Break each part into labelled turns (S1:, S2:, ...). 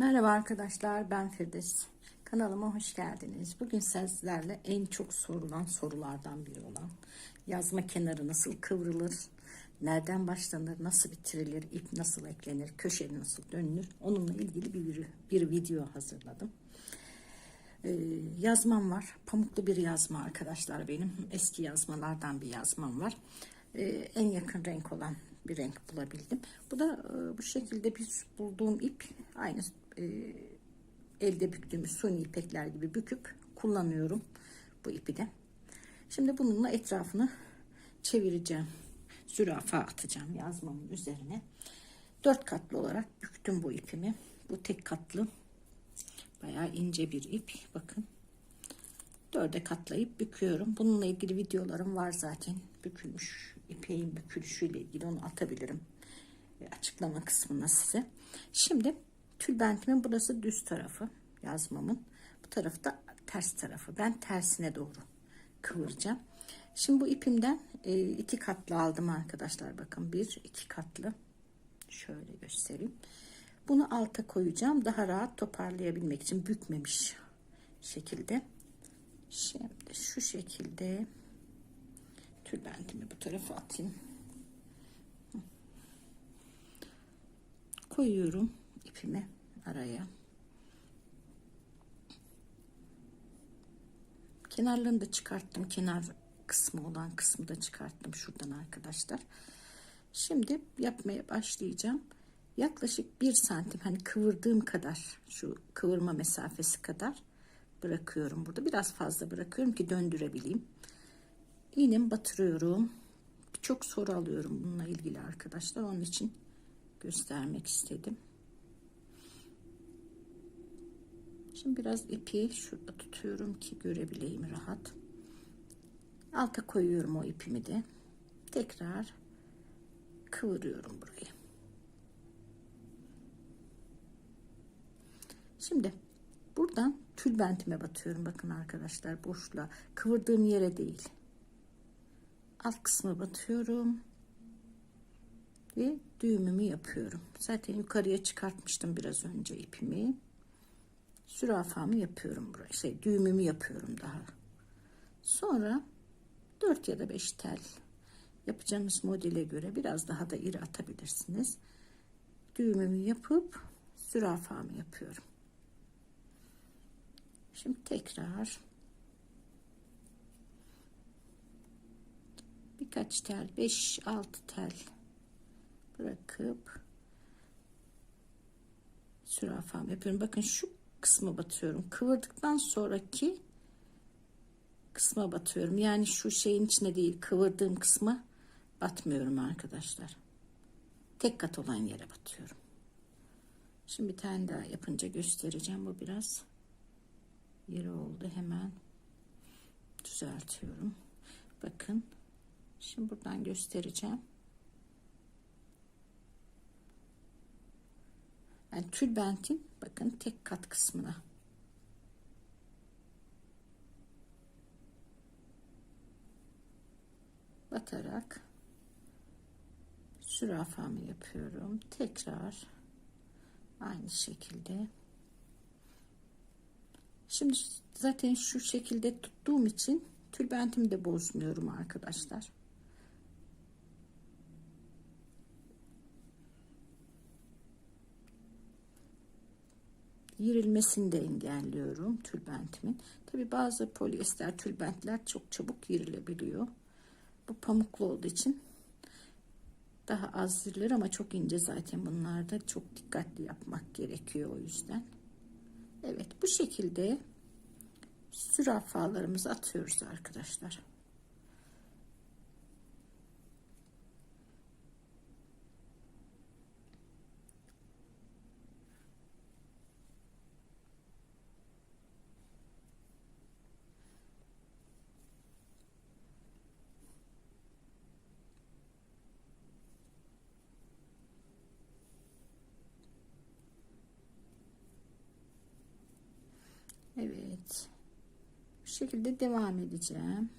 S1: Merhaba arkadaşlar ben Firdevs. Kanalıma hoş geldiniz. Bugün sizlerle en çok sorulan sorulardan biri olan yazma kenarı nasıl kıvrılır, nereden başlanır, nasıl bitirilir, ip nasıl eklenir, köşe nasıl dönülür onunla ilgili bir, bir video hazırladım. Ee, yazmam var. Pamuklu bir yazma arkadaşlar benim. Eski yazmalardan bir yazmam var. Ee, en yakın renk olan bir renk bulabildim. Bu da e, bu şekilde bir bulduğum ip aynı e, elde büktüğümüz suni ipekler gibi büküp kullanıyorum bu ipi de. Şimdi bununla etrafını çevireceğim. Zürafa atacağım yazmamın üzerine. Dört katlı olarak büktüm bu ipimi. Bu tek katlı bayağı ince bir ip. Bakın. Dörde katlayıp büküyorum. Bununla ilgili videolarım var zaten. Bükülmüş ipeğin bükülüşüyle ilgili onu atabilirim. E, açıklama kısmına size. Şimdi tülbentimin burası düz tarafı yazmamın. Bu tarafı da ters tarafı. Ben tersine doğru kıvıracağım. Şimdi bu ipimden e, iki katlı aldım arkadaşlar. Bakın bir iki katlı. Şöyle göstereyim. Bunu alta koyacağım. Daha rahat toparlayabilmek için bükmemiş şekilde. Şimdi şu şekilde tülbentimi bu tarafa atayım. Koyuyorum ipimi araya. Kenarlarını da çıkarttım. Kenar kısmı olan kısmı da çıkarttım şuradan arkadaşlar. Şimdi yapmaya başlayacağım. Yaklaşık bir santim hani kıvırdığım kadar şu kıvırma mesafesi kadar bırakıyorum burada. Biraz fazla bırakıyorum ki döndürebileyim. İğnemi batırıyorum. Çok soru alıyorum bununla ilgili arkadaşlar. Onun için göstermek istedim. Şimdi biraz ipi şurada tutuyorum ki görebileyim rahat. Alta koyuyorum o ipimi de. Tekrar kıvırıyorum burayı. Şimdi buradan tülbentime batıyorum. Bakın arkadaşlar boşluğa kıvırdığım yere değil. Alt kısmı batıyorum. Ve düğümümü yapıyorum. Zaten yukarıya çıkartmıştım biraz önce ipimi. Zürafamı yapıyorum buraya. Şey düğümümü yapıyorum daha. Sonra 4 ya da 5 tel yapacağımız modele göre biraz daha da iri atabilirsiniz. Düğümümü yapıp zürafamı yapıyorum. Şimdi tekrar birkaç tel 5-6 tel bırakıp zürafam yapıyorum. Bakın şu kısmı batıyorum. Kıvırdıktan sonraki kısma batıyorum. Yani şu şeyin içine değil kıvırdığım kısma batmıyorum arkadaşlar. Tek kat olan yere batıyorum. Şimdi bir tane daha yapınca göstereceğim. Bu biraz yeri oldu. Hemen düzeltiyorum. Bakın. Şimdi buradan göstereceğim. Yani tülbentin bakın tek kat kısmına batarak zürafamı yapıyorum. Tekrar aynı şekilde Şimdi zaten şu şekilde tuttuğum için tülbentimi de bozmuyorum arkadaşlar. Yirilmesini de engelliyorum tülbentimin. Tabi bazı polyester tülbentler çok çabuk yirilebiliyor. Bu pamuklu olduğu için daha az yirilir ama çok ince zaten bunlarda çok dikkatli yapmak gerekiyor o yüzden. Evet bu şekilde zürafalarımızı atıyoruz arkadaşlar. Evet. Bu şekilde devam edeceğim.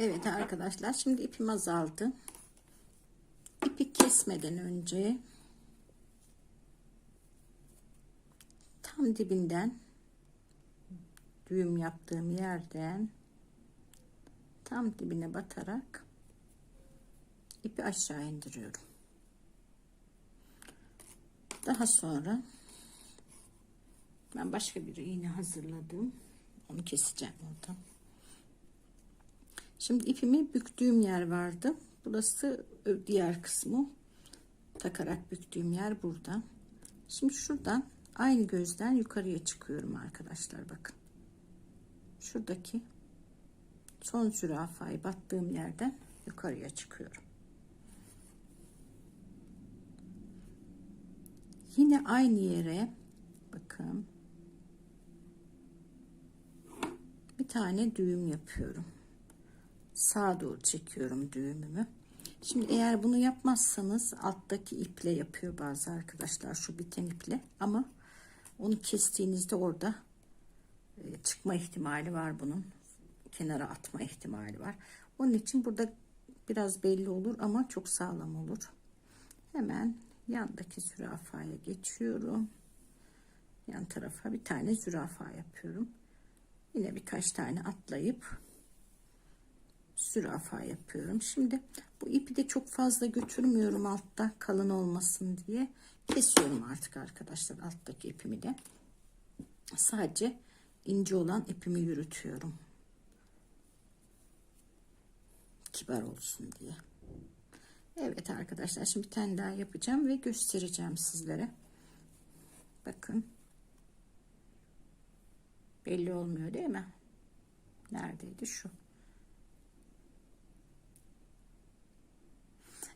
S1: Evet arkadaşlar şimdi ipim azaldı. İpi kesmeden önce tam dibinden düğüm yaptığım yerden tam dibine batarak ipi aşağı indiriyorum. Daha sonra ben başka bir iğne hazırladım. Onu keseceğim orada. Şimdi ipimi büktüğüm yer vardı. Burası diğer kısmı. Takarak büktüğüm yer burada. Şimdi şuradan aynı gözden yukarıya çıkıyorum arkadaşlar bakın. Şuradaki son zürafayı battığım yerden yukarıya çıkıyorum. Yine aynı yere bakın bir tane düğüm yapıyorum. Sağa doğru çekiyorum düğümümü. Şimdi eğer bunu yapmazsanız alttaki iple yapıyor bazı arkadaşlar şu biten iple ama onu kestiğinizde orada e, çıkma ihtimali var bunun. Kenara atma ihtimali var. Onun için burada biraz belli olur ama çok sağlam olur. Hemen yandaki zürafaya geçiyorum. Yan tarafa bir tane zürafa yapıyorum. Yine birkaç tane atlayıp zürafa yapıyorum. Şimdi bu ipi de çok fazla götürmüyorum altta kalın olmasın diye. Kesiyorum artık arkadaşlar alttaki ipimi de. Sadece ince olan ipimi yürütüyorum. Kibar olsun diye. Evet arkadaşlar şimdi bir tane daha yapacağım ve göstereceğim sizlere. Bakın. Belli olmuyor değil mi? Neredeydi şu?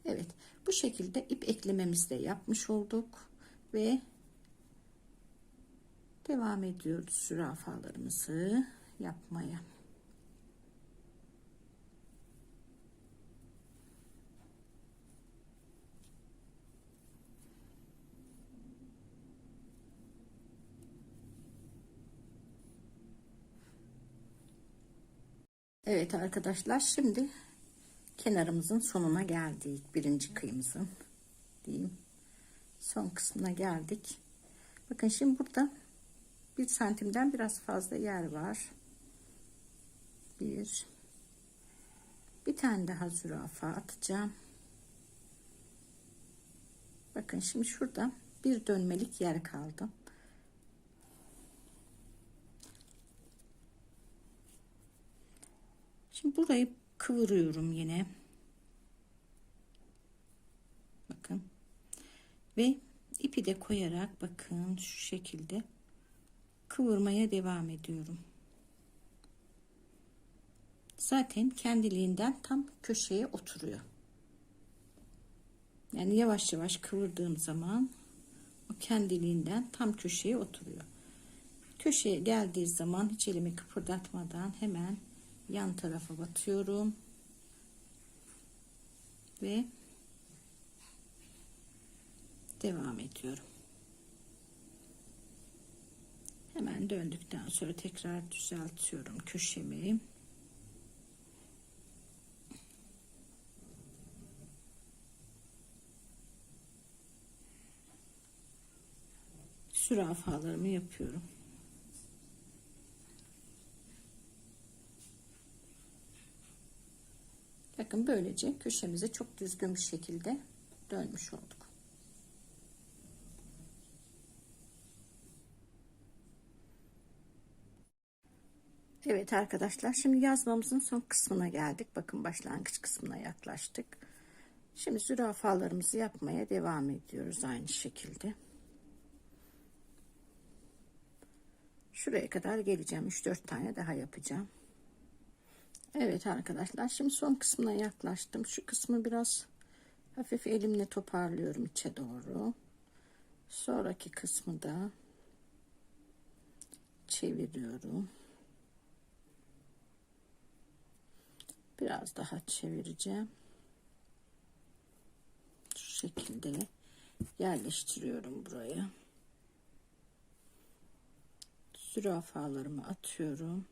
S1: Evet bu şekilde ip eklememizi de yapmış olduk ve devam ediyoruz zürafalarımızı yapmaya. Evet arkadaşlar şimdi kenarımızın sonuna geldik. Birinci kıyımızın diyeyim. Son kısmına geldik. Bakın şimdi burada bir santimden biraz fazla yer var. Bir bir tane daha zürafa atacağım. Bakın şimdi şurada bir dönmelik yer kaldı. Şimdi burayı kıvırıyorum yine. Bakın. Ve ipi de koyarak bakın şu şekilde kıvırmaya devam ediyorum. Zaten kendiliğinden tam köşeye oturuyor. Yani yavaş yavaş kıvırdığım zaman o kendiliğinden tam köşeye oturuyor. Köşeye geldiği zaman hiç elimi kıpırdatmadan hemen yan tarafa batıyorum ve devam ediyorum. Hemen döndükten sonra tekrar düzeltiyorum köşemi. Sürafalarımı yapıyorum. Bakın böylece köşemize çok düzgün bir şekilde dönmüş olduk. Evet arkadaşlar şimdi yazmamızın son kısmına geldik. Bakın başlangıç kısmına yaklaştık. Şimdi zürafalarımızı yapmaya devam ediyoruz aynı şekilde. Şuraya kadar geleceğim. 3-4 tane daha yapacağım. Evet arkadaşlar şimdi son kısmına yaklaştım. Şu kısmı biraz hafif elimle toparlıyorum içe doğru. Sonraki kısmı da çeviriyorum. Biraz daha çevireceğim. Şu şekilde yerleştiriyorum buraya. Zürafalarımı atıyorum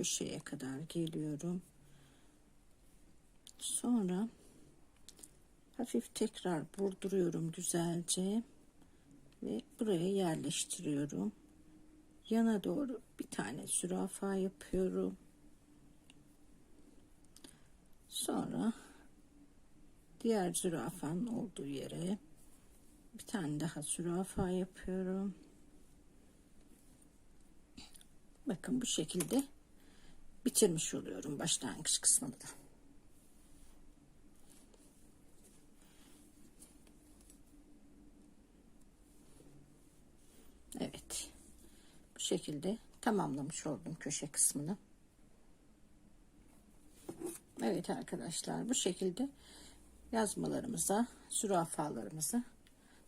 S1: köşeye kadar geliyorum. Sonra hafif tekrar vurduruyorum güzelce ve buraya yerleştiriyorum. Yana doğru bir tane zürafa yapıyorum. Sonra diğer zürafanın olduğu yere bir tane daha zürafa yapıyorum. Bakın bu şekilde bitirmiş oluyorum başlangıç kısmını da. Evet. Bu şekilde tamamlamış oldum köşe kısmını. Evet arkadaşlar bu şekilde yazmalarımıza, zürafalarımızı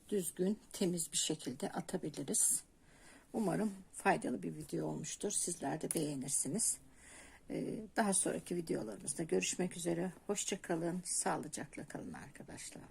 S1: düzgün, temiz bir şekilde atabiliriz. Umarım faydalı bir video olmuştur. Sizler de beğenirsiniz. Ee, Daha sonraki videolarımızda görüşmek üzere. Hoşçakalın, sağlıcakla kalın arkadaşlar.